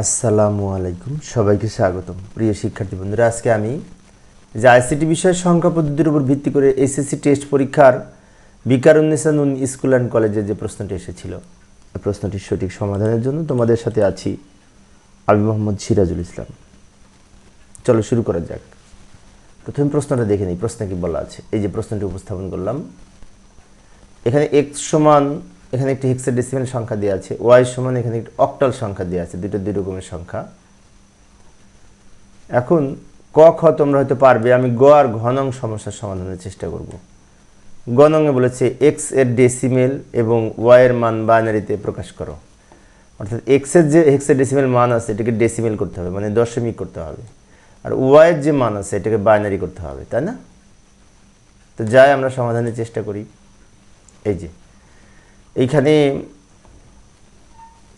আসসালামু আলাইকুম, সবাইকে স্বাগতম। প্রিয় শিক্ষার্থী বন্ধুরা, আজকে আমি যে আইসিটি বিষয়ের সংখ্যা পদ্ধতির উপর ভিত্তি করে এসএসসি টেস্ট পরীক্ষার বিকারুন্নেসা নুন স্কুল অ্যান্ড কলেজে যে প্রশ্নটি এসেছিল প্রশ্নটির সঠিক সমাধানের জন্য তোমাদের সাথে আছি আবি মোহাম্মদ সিরাজুল ইসলাম। চলো শুরু করা যাক। প্রথম প্রশ্নটা দেখে নিই, প্রশ্নে কি বলা আছে? এই যে প্রশ্নটি উপস্থাপন করলাম, এখানে এক্স সমান এখানে একটি হেক্সাডেসিমাল সংখ্যা দেওয়া আছে ওয়াই সমান এখানে একটি অক্টাল সংখ্যা দেওয়া আছে, দুটো দুই রকমের সংখ্যা। এখন ক, খ তোমরা হয়তো পারবে, আমি গ আর ঘনং সমস্যার সমাধানের চেষ্টা করব। গণঙে বলেছে এক্সের ডেসিমেল এবং ওয়াইয়ের মান বাইনারিতে প্রকাশ করো। অর্থাৎ এক্সের যে যে হেক্সাডেসিমেল মান আছে, এটাকে ডেসিমেল করতে হবে মানে দশমিক করতে হবে। আর ওয়াইয়ের যে মান আছে, এটাকে বাইনারি করতে হবে, তাই না? তো যাই আমরা সমাধানের চেষ্টা করি। এই যে। এইখানে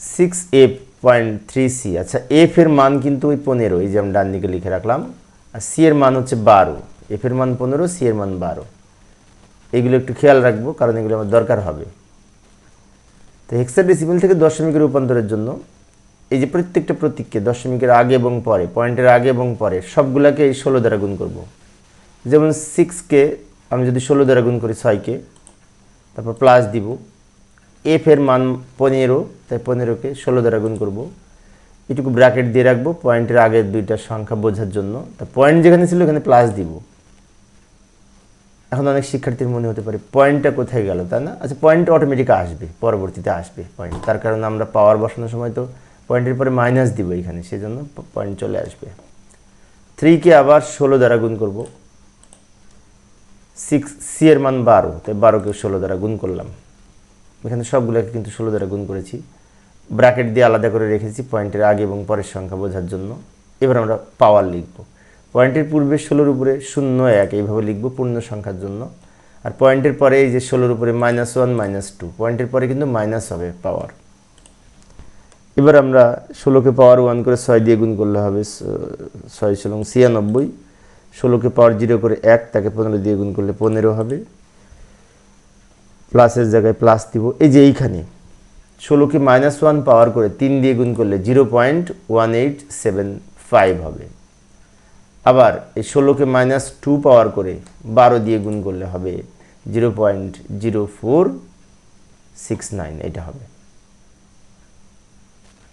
six A point three C আচ্ছা এফ এর মান কিন্তু ওই পনেরো, এই যে আমি ডান দিকে লিখে রাখলাম, আর সি এর মান হচ্ছে বারো এফ এর মান পনেরো সি এর মান বারো। এগুলো একটু খেয়াল রাখব, কারণ এগুলো আমার দরকার হবে। তো হেক্সাডেসিমেল থেকে দশমিকের রূপান্তরের জন্য, এই যে প্রত্যেকটা প্রতীককে দশমিকের আগে এবং পরে, পয়েন্টের আগে এবং পরে, সবগুলোকে এই ষোলো দ্বারা গুণ করব। যেমন সিক্সকে আমি যদি ষোলো দ্বারা গুণ করি ছয়কে, তারপর প্লাস দিব এফ এর মান পনেরো, তাই পনেরোকে ষোলো দ্বারা গুণ করব। এটুকু ব্র্যাকেট দিয়ে রাখব পয়েন্টের আগের দুইটা সংখ্যা বোঝার জন্য। তা পয়েন্ট যেখানে ছিল ওখানে প্লাস দিব। এখন অনেক শিক্ষার্থীর মনে হতে পারে পয়েন্টটা কোথায় গেল, তাই না? আচ্ছা পয়েন্ট অটোমেটিক আসবে, পরবর্তীতে আসবে পয়েন্ট তার কারণে আমরা পাওয়ার বসানোর সময় তো পয়েন্টের পরে মাইনাস দিব এখানে, সেজন্য পয়েন্ট চলে আসবে। থ্রিকে আবার ষোলো দ্বারা গুণ করব। সিক্স সি এর মান বারো, তাই বারোকে ষোলো দ্বারা গুণ করলাম। এখানে সবগুলোকে কিন্তু ষোলো দ্বারা গুণ করেছি। ব্র্যাকেট দিয়ে আলাদা করে রেখেছি পয়েন্টের আগে এবং পরের সংখ্যা বোঝার জন্য। এবার আমরা পাওয়ার লিখব। পয়েন্টের পূর্বে ষোলোর উপরে শূন্য এক এইভাবে লিখব পূর্ণ সংখ্যার জন্য। আর পয়েন্টের পরে এই যে ষোলোর উপরে মাইনাস ওয়ান মাইনাস টু পয়েন্টের পরে কিন্তু মাইনাস হবে পাওয়ার এবার আমরা ষোলোকে পাওয়ার ওয়ান করে ছয় দিয়ে গুণ করলে হবে ছয় ষোলো ছিয়ানব্বই। ষোলোকে পাওয়ার জিরো করে এক, তাকে পনেরো দিয়ে গুণ করলে পনেরো হবে। প্লাসের জায়গায় প্লাস দিব। এই যে এইখানে, ষোলোকে মাইনাস ওয়ান পাওয়ার করে তিন দিয়ে গুণ করলে zero point one eight seven five হবে। আবার এই ষোলোকে মাইনাস টু পাওয়ার করে বারো দিয়ে গুণ করলে হবে zero point zero four six nine এটা হবে।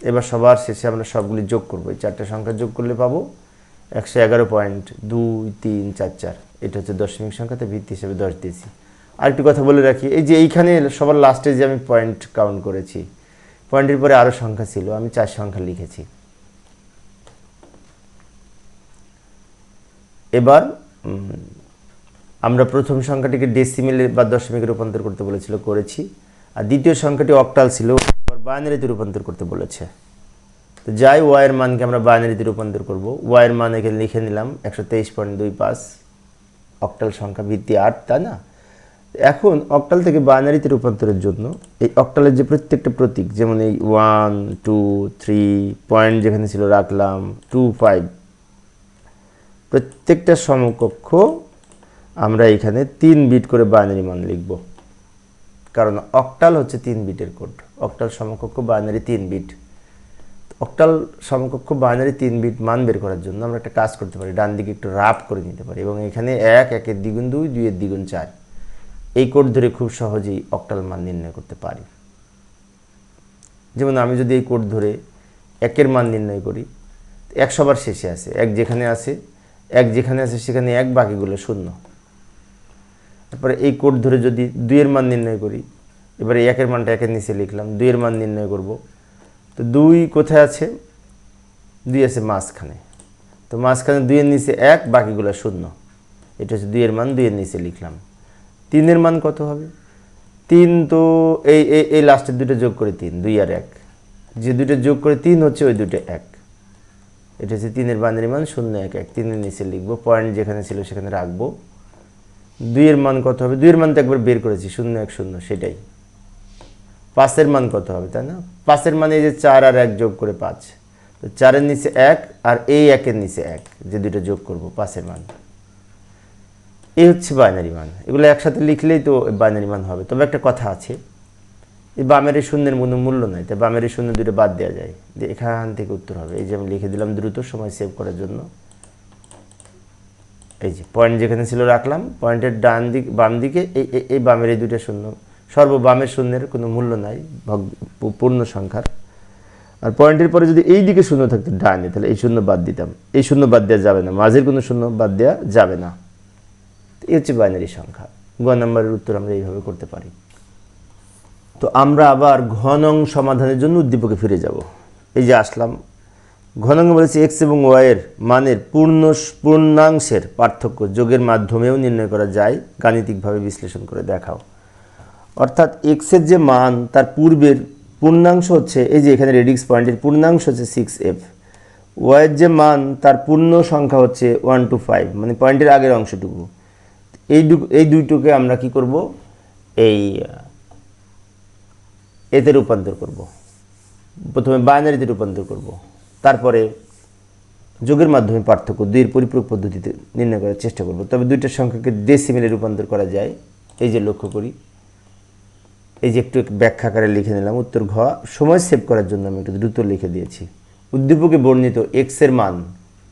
এবার সবার শেষে আমরা সবগুলি যোগ করব। এই চারটে সংখ্যা যোগ করলে পাবো একশো এগারো পয়েন্ট দুই তিন চার চার। এটা হচ্ছে দশমিক সংখ্যাতে ভিত্তি হিসেবে দশ দিয়েছি। আরেকটি কথা বলে রাখি, এই যে এইখানে সবার লাস্টে যে আমি পয়েন্ট কাউন্ট করেছি পয়েন্টের পরে আরও সংখ্যা ছিল, আমি চার সংখ্যা লিখেছি। এবার আমরা প্রথম সংখ্যাটিকে ডেসিমেলে বা দশমিকে রূপান্তর করতে বলেছিল, করেছি। আর দ্বিতীয় সংখ্যাটি অক্টাল ছিল বাইনারিতে রূপান্তর করতে বলেছে। তো যাই ওয়াইয়ের মানকে আমরা বাইনারিতে রূপান্তর করব। ওয়াইয়ের মান এখানে লিখে নিলাম, একশো তেইশ পয়েন্ট দুই পাঁচ অক্টাল সংখ্যা ভিত্তি আট, তাই না? এখন অক্টাল থেকে বাইনারিতে রূপান্তরের জন্য এই অক্টালের যে প্রত্যেকটা প্রতীক, যেমন এই ওয়ান টু থ্রি পয়েন্ট যেখানে ছিল রাখলাম টু ফাইভ প্রত্যেকটা সমকক্ষ আমরা এখানে তিন বিট করে বাইনারি মান লিখব। কারণ অক্টাল হচ্ছে তিন বিটের কোড অক্টাল সমকক্ষ বাইনারি তিন বিট অক্টাল সমকক্ষ বাইনারি তিন বিট মান বের করার জন্য আমরা একটা কাজ করতে পারি ডান দিকে একটু রাপ করে নিতে পারি এবং এখানে এক, একের দ্বিগুণ দুই, দুইয়ের দ্বিগুণ চার। এই কোড ধরে খুব সহজেই অক্টাল মান নির্ণয় করতে পারি। যেমন আমি যদি এই কোড ধরে একের মান নির্ণয় করি, এক সবার শেষে আছে এক যেখানে আছে এক যেখানে আছে সেখানে এক বাকিগুলো শূন্য। তারপরে এই কোড ধরে যদি দুইয়ের মান নির্ণয় করি, এবারে একের মানটা একের নিচে লিখলাম, দুইয়ের মান নির্ণয় করব। তো দুই কোথায় আছে? দুই আছে মাঝখানে। তো মাঝখানে দুইয়ের নিচে এক, বাকিগুলো শূন্য। এটা হচ্ছে দুইয়ের মান, দুইয়ের নিচে লিখলাম। তিনের মান কত হবে? তিন তো এই এই এই লাস্টের দুটো যোগ করে তিন, দুই আর এক। যে দুটো যোগ করে তিন হচ্ছে ওই দুটো এক। এটা হচ্ছে তিনের বানের মান শূন্য এক এক। তিনের নিচে লিখব, পয়েন্ট যেখানে ছিল সেখানে রাখব। দুইয়ের মান কত হবে? দুইয়ের মান তো একবার বের করেছি, শূন্য এক, শূন্য, সেটাই। পাঁচের মান কত হবে, তাই না? পাঁচের মানে এই যে চার আর এক যোগ করে পাঁচ। তো চারের নিচে এক আর এই একের নিচে এক, যে দুটো যোগ করব, পাঁচের মান। এই হচ্ছে বাইনারি মান। এগুলো একসাথে লিখলেই তো বাইনারি মান হবে। তবে একটা কথা আছে, এই বামের এই শূন্যের কোনো মূল্য নাই তাই বামের এই শূন্য দুটো বাদ দেওয়া যায়। যে এখান থেকে উত্তর হবে। এই যে আমি লিখে দিলাম দ্রুত, সময় সেভ করার জন্য। এই যে পয়েন্ট যেখানে ছিল রাখলাম পয়েন্টের ডান দিক বাম দিকে এই এই- বামের এই দুটো শূন্য। সর্ব বামের শূন্যের কোনো মূল্য নাই পূর্ণ সংখ্যার। আর পয়েন্টের পরে যদি এই দিকে শূন্য থাকতো ডানে, তাহলে এই শূন্য বাদ দিতাম। এই শূন্য বাদ দেওয়া যাবে না। মাঝের কোনো শূন্য বাদ দেওয়া যাবে না। এই হচ্ছে বাইনারি সংখ্যা। গ নম্বরের উত্তর আমরা এইভাবে করতে পারি। তো আমরা আবার ঘনং সমাধানের জন্য উদ্দীপকে ফিরে যাব। এই যে আসলাম, ঘনং বলেছে এক্স এবং ওয়াইয়ের মানের পূর্ণ পূর্ণাংশের পার্থক্য, যোগের মাধ্যমেও নির্ণয় করা যায়। গাণিতিকভাবে বিশ্লেষণ করে দেখাও। অর্থাৎ এক্সের যে মান, তার পূর্বের পূর্ণাংশ হচ্ছে, এই যে এখানে রেডিক্স পয়েন্টের পূর্ণাংশ হচ্ছে সিক্স এফ ওয়াইয়ের যে মান, তার পূর্ণ সংখ্যা হচ্ছে ওয়ান টু ফাইভ মানে পয়েন্টের আগের অংশটুকু। এই এই দুইটুকে আমরা কি করব? এই এতে রূপান্তর করব। প্রথমে বাইনারিতে রূপান্তর করব। তারপরে যোগের মাধ্যমে পার্থক্য দুইয়ের পরিপূরক পদ্ধতিতে নির্ণয় করার চেষ্টা করব। তবে দুইটা সংখ্যাকে ডেসিমেলে রূপান্তর করা যায়। এই যে লক্ষ্য করি। এই যে একটু ব্যাখ্যা আকারে লিখে নিলাম। উত্তর ঘ, সময় সেভ করার জন্য আমি একটু দ্রুত লিখে দিয়েছি। উদ্দীপকে বর্ণিত এক্সের মান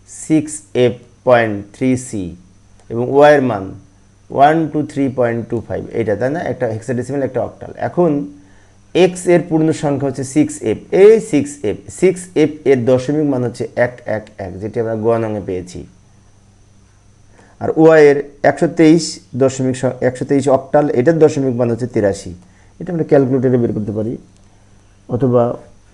six F point three C এবং ওয়াই এর মান one two three point two five এইটা, তাই না? একটা হেক্সাডেসিমেল একটা অক্টাল এখন এক্সের পূর্ণ সংখ্যা হচ্ছে সিক্স এফ এই সিক্স এফ সিক্স এফ এর দশমিক মান হচ্ছে এক এক এক, যেটি আমরা গোয়ানঙে পেয়েছি। আর ওয়াই এর একশো তেইশ দশমিক একশো তেইশ অক্টাল এটার দশমিক মান হচ্ছে তিরাশি। এটা আমরা ক্যালকুলেটারে বের করতে পারি। অথবা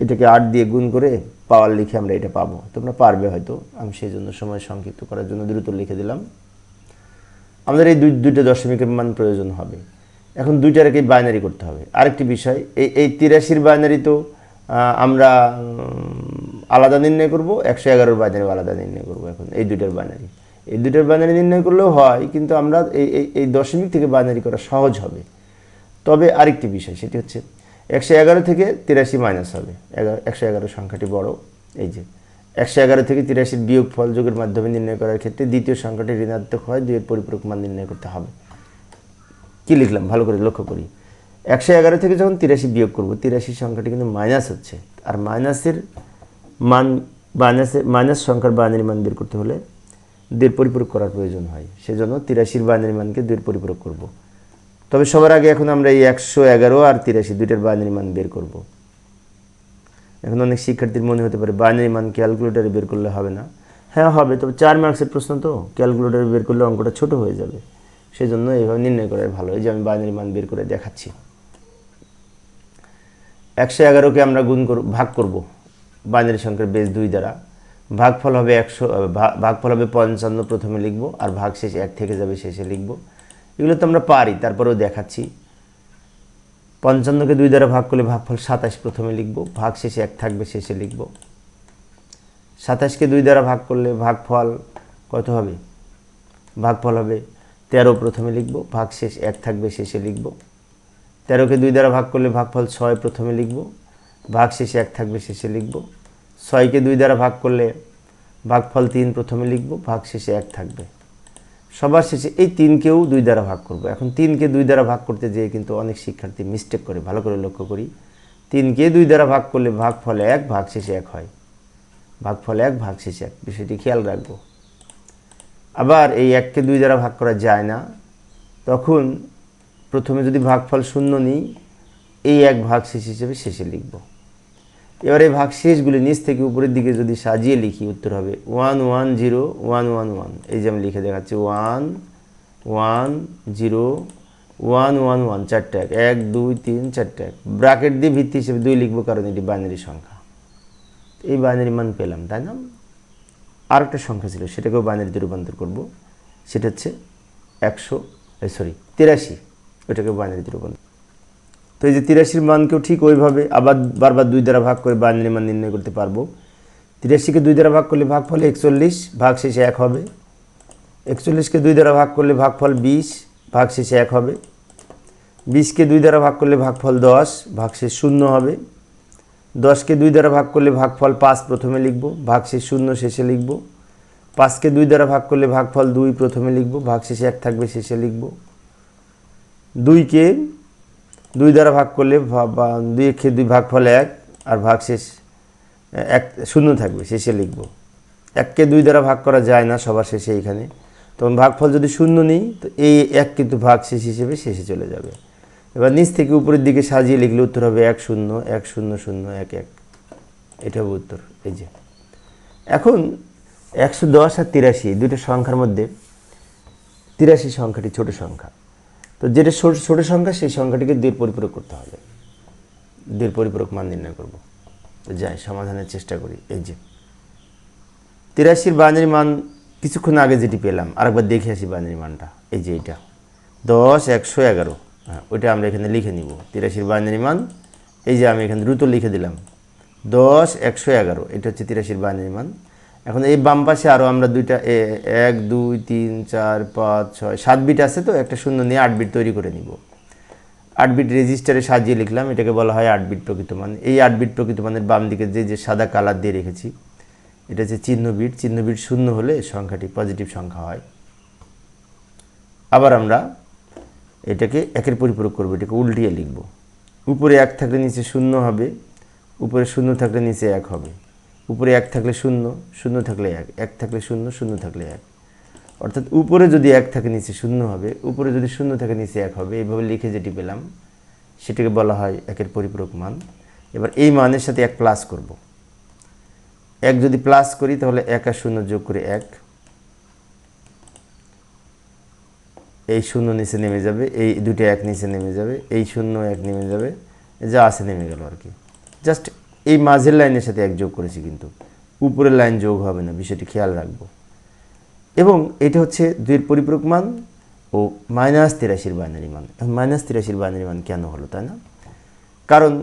এটাকে আট দিয়ে গুণ করে পাওয়ার লিখে আমরা এটা পাবো। তোমরা পারবে হয়তো। আমি সেই জন্য সময় সংক্ষিপ্ত করার জন্য দ্রুত লিখে দিলাম। আমাদের এই দুই, দুইটা দশমিকের মান প্রয়োজন হবে। এখন দুইটারকে বাইনারি করতে হবে। আরেকটি বিষয়, এই এই তিরাশির বাইনারি তো আমরা আলাদা নির্ণয় করব, একশো এগারোর বাইনারি আলাদা নির্ণয় করব এখন, এই দুইটার বাইনারি এই দুইটার বাইনারি নির্ণয় করলেও হয়, কিন্তু আমরা এই এই দশমিক থেকে বাইনারি করা সহজ হবে। তবে আরেকটি বিষয়, সেটি হচ্ছে একশো এগারো থেকে তিরাশি মাইনাস হবে। এগারো, একশো এগারো সংখ্যাটি বড়, এই যে। একশো এগারো থেকে তিরাশির বিয়োগ ফল যোগের মাধ্যমে নির্ণয় করার ক্ষেত্রে দ্বিতীয় সংখ্যাটি ঋণাত্মক হয়, দুইয়ের পরিপূরক মান নির্ণয় করতে হবে। কি লিখলাম? ভালো করে লক্ষ্য করি। একশো এগারো থেকে যখন তিরাশি বিয়োগ করব তিরাশির সংখ্যাটি কিন্তু মাইনাস হচ্ছে। আর মাইনাসের মান মাইনাসের মাইনাস সংখ্যার বাইনারি মান বের করতে হলে দুইয়ের পরিপূরক করার প্রয়োজন হয়। সেজন্য তিরাশির বাইনারি মানকে দুইয়ের পরিপূরক করব। তবে সবার আগে এখন আমরা এই একশো এগারো আর তিরাশি দুইটার বাইনারি মান বের করব। এখন অনেক শিক্ষার্থীর মনে হতে পারে বাইনারি মান ক্যালকুলেটারে বের করলে হবে না। হ্যাঁ হবে, তবে চার মার্কসের প্রশ্ন তো ক্যালকুলেটারে বের করলে অঙ্কটা ছোট হয়ে যাবে। সেই জন্য এইভাবে নির্ণয় করাই ভালো। এই যে আমি বাইনারি মান বের করে দেখাচ্ছি। একশো এগারোকে আমরা গুণ করব, ভাগ করব বাইনারি সংখ্যার বেস দুই দ্বারা। ভাগফল হবে একশো ভাগফল হবে পঞ্চান্ন প্রথমে লিখব, আর ভাগ শেষ এক থেকে যাবে শেষে লিখব। এগুলো তো আমরা পারি, তারপরেও দেখাচ্ছি। পঞ্চান্নকে দুই দ্বারা ভাগ করলে ভাগফল সাতাশ প্রথমে লিখব। ভাগ শেষে এক থাকবে, শেষে লিখব। সাতাশকে দুই দ্বারা ভাগ করলে ভাগফল কত হবে? ভাগফল হবে তেরো প্রথমে লিখব। ভাগ শেষ এক থাকবে, শেষে লিখব। তেরোকে দুই দ্বারা ভাগ করলে ভাগফল ছয় প্রথমে লিখব। ভাগ শেষে এক থাকবে, শেষে লিখব। ছয়কে দুই দ্বারা ভাগ করলে ভাগফল তিন প্রথমে লিখব। ভাগ শেষে এক থাকবে। সবার শেষে এই তিনকেও দুই দ্বারা ভাগ করব। এখন তিনকে দুই দ্বারা ভাগ করতে যেয়ে কিন্তু অনেক শিক্ষার্থী মিস্টেক করে, ভালো করে লক্ষ্য করি। তিনকে দুই দ্বারা ভাগ করলে ভাগ ফলে এক ভাগ শেষে এক হয়। ভাগ ফলে এক ভাগ শেষে এক, বিষয়টি খেয়াল রাখব। আবার এই এককে দুই দ্বারা ভাগ করা যায় না। তখন প্রথমে যদি ভাগফল শূন্য নিই, এই এক ভাগ শেষ হিসেবে শেষে লিখব। এবার এই ভাগ শেষগুলি নিচ থেকে উপরের দিকে যদি সাজিয়ে লিখি, উত্তর হবে one one zero one one one. এই যে আমি লিখে দেখাচ্ছি, one one zero one one one, চারটে এক এক, দুই, তিন, চারটে এক। ব্রাকেট দিয়ে ভিত্তি হিসেবে দুই লিখব কারণ এটি বাইনারি সংখ্যা। এই বাইনারি মান পেলাম, তাই না? আরেকটা সংখ্যা ছিল, সেটাকেও বাইনারিতে রূপান্তর করব। সেটা হচ্ছে একশো সরি, তিরাশি ওটাকে বাইনারিতে রূপান্তর তো এই যে তিরাশির মানকেও ঠিক ওইভাবে আবার বারবার দুই দ্বারা ভাগ করে বাইনারি মান নির্ণয় করতে পারব। তিরাশিকে দুই দ্বারা ভাগ করলে ভাগফল একচল্লিশ ভাগ শেষে এক হবে। একচল্লিশকে দুই দ্বারা ভাগ করলে ভাগফল বিশ ভাগ শেষে এক হবে। বিশকে দুই দ্বারা ভাগ করলে ভাগফল দশ ভাগ শেষ শূন্য হবে। দশকে দুই দ্বারা ভাগ করলে ভাগফল পাঁচ প্রথমে লিখব ভাগ শেষ শূন্য শেষে লিখব। পাঁচকে দুই দ্বারা ভাগ করলে ভাগফল দুই প্রথমে লিখব ভাগ শেষে এক থাকবে শেষে লিখব। দুইকে দুই দ্বারা ভাগ করলে দুই একে দুই ভাগ ফলে এক, আর ভাগ শেষ, এক শূন্য থাকবে, শেষে লিখব। এককে দুই দ্বারা ভাগ করা যায় না, সবার শেষে এইখানে। তখন ভাগফল যদি শূন্য নেই, তো এই এক কিন্তু ভাগ শেষ হিসেবে শেষে চলে যাবে। এবার নিচ থেকে উপরের দিকে সাজিয়ে লিখলে উত্তর হবে এক শূন্য এক শূন্য শূন্য, এক এক। এটা হবে উত্তর, এই যে। এখন একশো দশ আর তিরাশি দুটো সংখ্যার মধ্যে তিরাশি সংখ্যাটি ছোট সংখ্যা। তো যেটা ছোট সংখ্যা, সেই সংখ্যাটিকে দুইয়ের পরিপূরক করতে হবে। দুইয়ের পরিপূরক মান নির্ণয় করব। তো যাই, সমাধানের চেষ্টা করি। এই যে, তিরাশির বাইনারি মান কিছুক্ষণ আগে যেটি পেলাম, আরেকবার দেখে আসি বাইনারি মানটা। এই যে এটা, দশ, একশো এগারো। হ্যাঁ ওইটা আমরা এখানে লিখে নিব। তিরাশির বাইনারি মান, এই যে আমি এখানে দ্রুত লিখে দিলাম। দশ, একশো এগারো, এটা হচ্ছে তিরাশির বাইনারি মান। এখন এই বাম পাশে আরও আমরা দুইটা এক, দুই, তিন, চার, পাঁচ, ছয়, সাত বিট আছে তো? একটা শূন্য নিয়ে আট বিট তৈরি করে নিব। আট বিট রেজিস্টারে সাজিয়ে লিখলাম, এটাকে বলা হয় আট বিট প্রকৃত মান। এই আট বিট প্রকৃত মানের বাম দিকে যে যে সাদা কালার দিয়ে রেখেছি, এটা হচ্ছে চিহ্ন বিট। চিহ্ন বিট শূন্য হলে সংখ্যাটি পজিটিভ সংখ্যা হয়। আবার আমরা এটাকে একের পরিপূরক করব, এটাকে উল্টিয়ে লিখব। উপরে এক থাকলে নিচে শূন্য হবে, উপরে শূন্য থাকলে নিচে এক হবে। উপরে এক থাকলে শূন্য শূন্য থাকলে এক এক থাকলে শূন্য শূন্য থাকলে এক। অর্থাৎ উপরে যদি এক থাকে, নিচে শূন্য হবে। উপরে যদি শূন্য থাকে, নিচে এক হবে। এইভাবে লিখে যেটি পেলাম, সেটাকে বলা হয় একের পরিপূরক মান। এবার এই মানের সাথে এক প্লাস করব। এক যদি প্লাস করি, তাহলে এক আর শূন্য যোগ করে এক। এই শূন্য নিচে নেমে যাবে, এই দুটো এক নিচে নেমে যাবে, এই শূন্য এক নেমে যাবে, যা আছে নেমে গেল আর কি। জাস্ট এই মাঝের লাইনের সাথে এক যোগ করেছি কিন্তু। উপরের লাইন যোগ হবে না, বিষয়টি খেয়াল রাখব। এবং এটা হচ্ছে দুইয়ের পরিপূরক মান ও মাইনাস তিরাশির বাইনারি মান। এখন মাইনাস তিরাশির বাইনারি মান কেন হলো, তাই না? কারণ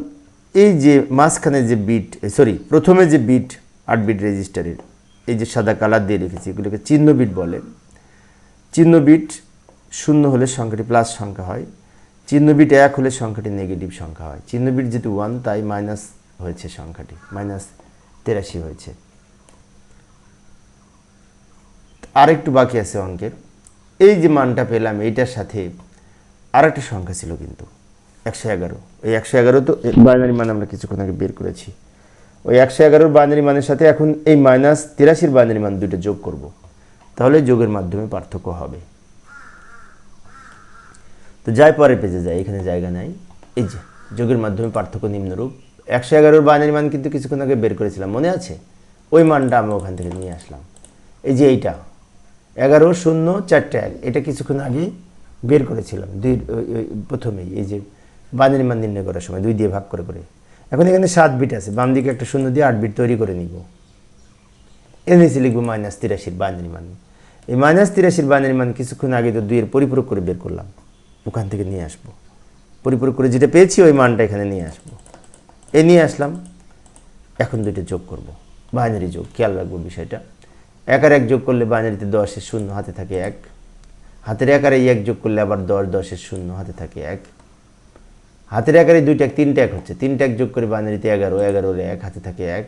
এই যে মাঝখানে যে বিট সরি, প্রথমে যে বিট, আট বিট রেজিস্টারের, এই যে সাদা কালার দিয়ে রেখেছি, এগুলোকে চিহ্ন বিট বলে। চিহ্ন বিট শূন্য হলে সংখ্যাটি প্লাস সংখ্যা হয়। চিহ্ন বিট এক হলে সংখ্যাটি নেগেটিভ সংখ্যা হয়। চিহ্ন বিট যেহেতু ওয়ান তাই মাইনাস হয়েছে সংখ্যাটি, মাইনাস তেরাশি হয়েছে। আরেকটু বাকি আছে অঙ্কের। এই যে মানটা পেলাম, এইটার সাথে আরেকটা সংখ্যা ছিল কিন্তু, একশো এগারো। এই একশো এগারো তো বাইনারি মান আমরা কিছুক্ষণ আগে বের করেছি। ওই একশো এগারোর বাইনারি মানের সাথে এখন এই মাইনাস তিরাশির বাইনারি মান দুটো যোগ করব। তাহলে যোগের মাধ্যমে পার্থক্য হবে। তো যাই পরে পেজে যায় এখানে জায়গা নাই। এই যে, যোগের মাধ্যমে পার্থক্য নিম্নরূপ। একশো এগারোর বাইনারি মান কিন্তু কিছুক্ষণ আগে বের করেছিলাম, মনে আছে? ওই মানটা আমরা ওখান থেকে নিয়ে আসলাম। এই যে এইটা, এগারো, শূন্য, চারটে এক, এটা কিছুক্ষণ আগে বের করেছিলাম, দুই প্রথমেই, এই যে বাইনারি মান নির্ণয় করার সময়, দুই দিয়ে ভাগ করে করে। এখন এখানে সাত বিট আছে, বাম দিকে একটা শূন্য দিয়ে আট বিট তৈরি করে নিব। এর নিচে লিখব মাইনাস তিরাশির বাইনারি মান। এই মাইনাস তিরাশির বাইনারি মান কিছুক্ষণ আগে তো দুইয়ের পরিপূরক করে বের করলাম। ওখান থেকে নিয়ে আসব। পরিপূরক করে যেটা পেয়েছি, ওই মানটা এখানে নিয়ে আসব। এ নিয়ে আসলাম। এখন দুইটা যোগ করব বাইনারি যোগ, খেয়াল রাখব বিষয়টা। এক আর এক যোগ করলে বাইনারিতে দশের শূন্য, হাতে থাকে এক। হাতের একারে এক যোগ করলে আবার দশ, দশের শূন্য, হাতে থাকে এক। হাতের একারে দুইটা এক তিনটা এক হচ্ছে, তিনটা এক যোগ করে বাইনারিতে এগারো, এগারোর এক, হাতে থাকে এক।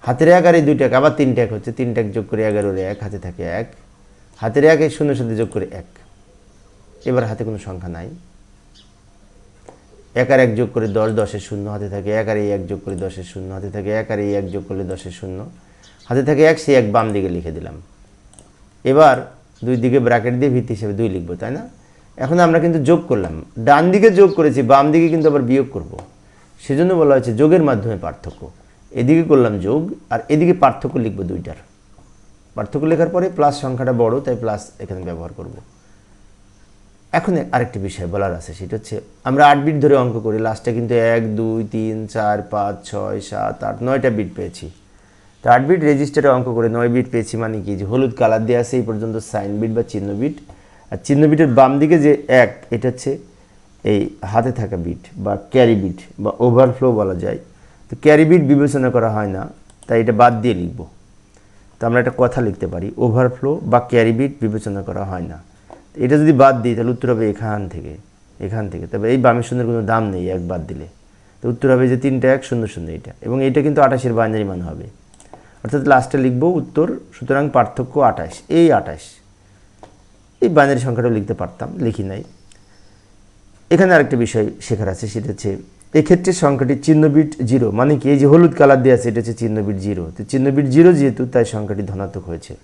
হাতের একারে দুইটা এক, আবার তিনটা এক হচ্ছে, তিনটা এক যোগ করে এগারোর এক, হাতে থাকে এক। হাতের এক এই শূন্যের সাথে যোগ করে এক। এবার হাতে কোনো সংখ্যা নাই। এক আর এক যোগ করে দশ, দশের শূন্য হাতে থাকে, এক আর এই এক যোগ করে দশের শূন্য হাতে থাকে, এক আর এই এক যোগ করলে দশের শূন্য হাতে থাকে, এক সে এক বাম দিকে লিখে দিলাম। এবার দুই দিকে ব্র্যাকেট দিয়ে ভিত্তি হিসেবে দুই লিখব, তাই না? এখন আমরা কিন্তু যোগ করলাম। ডান দিকে যোগ করেছি, বাম দিকে কিন্তু আবার বিয়োগ করব। সেজন্য বলা হয়েছে যোগের মাধ্যমে পার্থক্য। এদিকে করলাম যোগ আর এদিকে পার্থক্য লিখব দুইটার। পার্থক্য লেখার পরে প্লাস সংখ্যাটা বড়, তাই প্লাস এখানে ব্যবহার করব। এখন আরেকটি বিষয় বলার আছে, সেটা হচ্ছে আমরা আট বিট ধরে অঙ্ক করি লাস্টে কিন্তু এক, দুই, তিন, চার, পাঁচ, ছয়, সাত, আট, নয়টা বিট পেয়েছি। তো আট বিট রেজিস্টারে অঙ্ক করে নয় বিট পেয়েছি মানে কি? যে হলুদ কালার দিয়ে আছে, এই পর্যন্ত সাইন বিট বা চিহ্ন বিট আর চিহ্ন বিটের বাম দিকে যে এক, এটা হচ্ছে এই হাতে থাকা বিট বা ক্যারি বিট বা ওভারফ্লো বলা যায়। তো ক্যারি বিট বিবেচনা করা হয় না, তাই এটা বাদ দিয়ে লিখব। তো আমরা একটা কথা লিখতে পারি ওভারফ্লো বা ক্যারি বিট বিবেচনা করা হয় না। এটা যদি বাদ দিই, তাহলে উত্তর হবে এখান থেকে এখান থেকে। তবে এই বামের শূন্যের কোনো দাম নেই এক বাদ দিলে। তো উত্তর হবে যে তিনটা এক, শূন্য শূন্য এটা। এবং এটা কিন্তু আঠাশের বাইনারি মান হবে। অর্থাৎ লাস্টে লিখব উত্তর, সুতরাং পার্থক্য আঠাশ। এই আঠাশ। এই বাইনারি সংখ্যাটাও লিখতে পারতাম, লিখি নাই। এখানে আরেকটা বিষয় শেখার আছে, সেটা হচ্ছে এক্ষেত্রে সংখ্যাটি চিহ্নবিট জিরো। মানে কি? এই যে হলুদ কালার দিয়ে আছে, এটা হচ্ছে চিহ্নবিট জিরো। তো চিহ্নবিট জিরো যেহেতু, তাই সংখ্যাটি ধনাত্মক হয়েছে।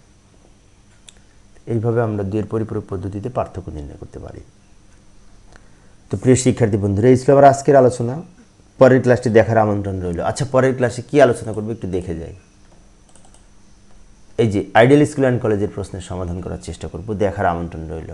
এইভাবে আমরা দুয়ের পরিপূরক পদ্ধতিতে পার্থক্য নির্ণয় করতে পারি। তো প্রিয় শিক্ষার্থী বন্ধুরা, এই ছিল আমার আজকের আলোচনা। পরের ক্লাসটি দেখার আমন্ত্রণ রইল। আচ্ছা পরের ক্লাসে কি আলোচনা করবে একটু দেখে যাই। এই যে আইডিয়াল স্কুল অ্যান্ড কলেজের প্রশ্নের সমাধান করার চেষ্টা করব, দেখার আমন্ত্রণ রইল।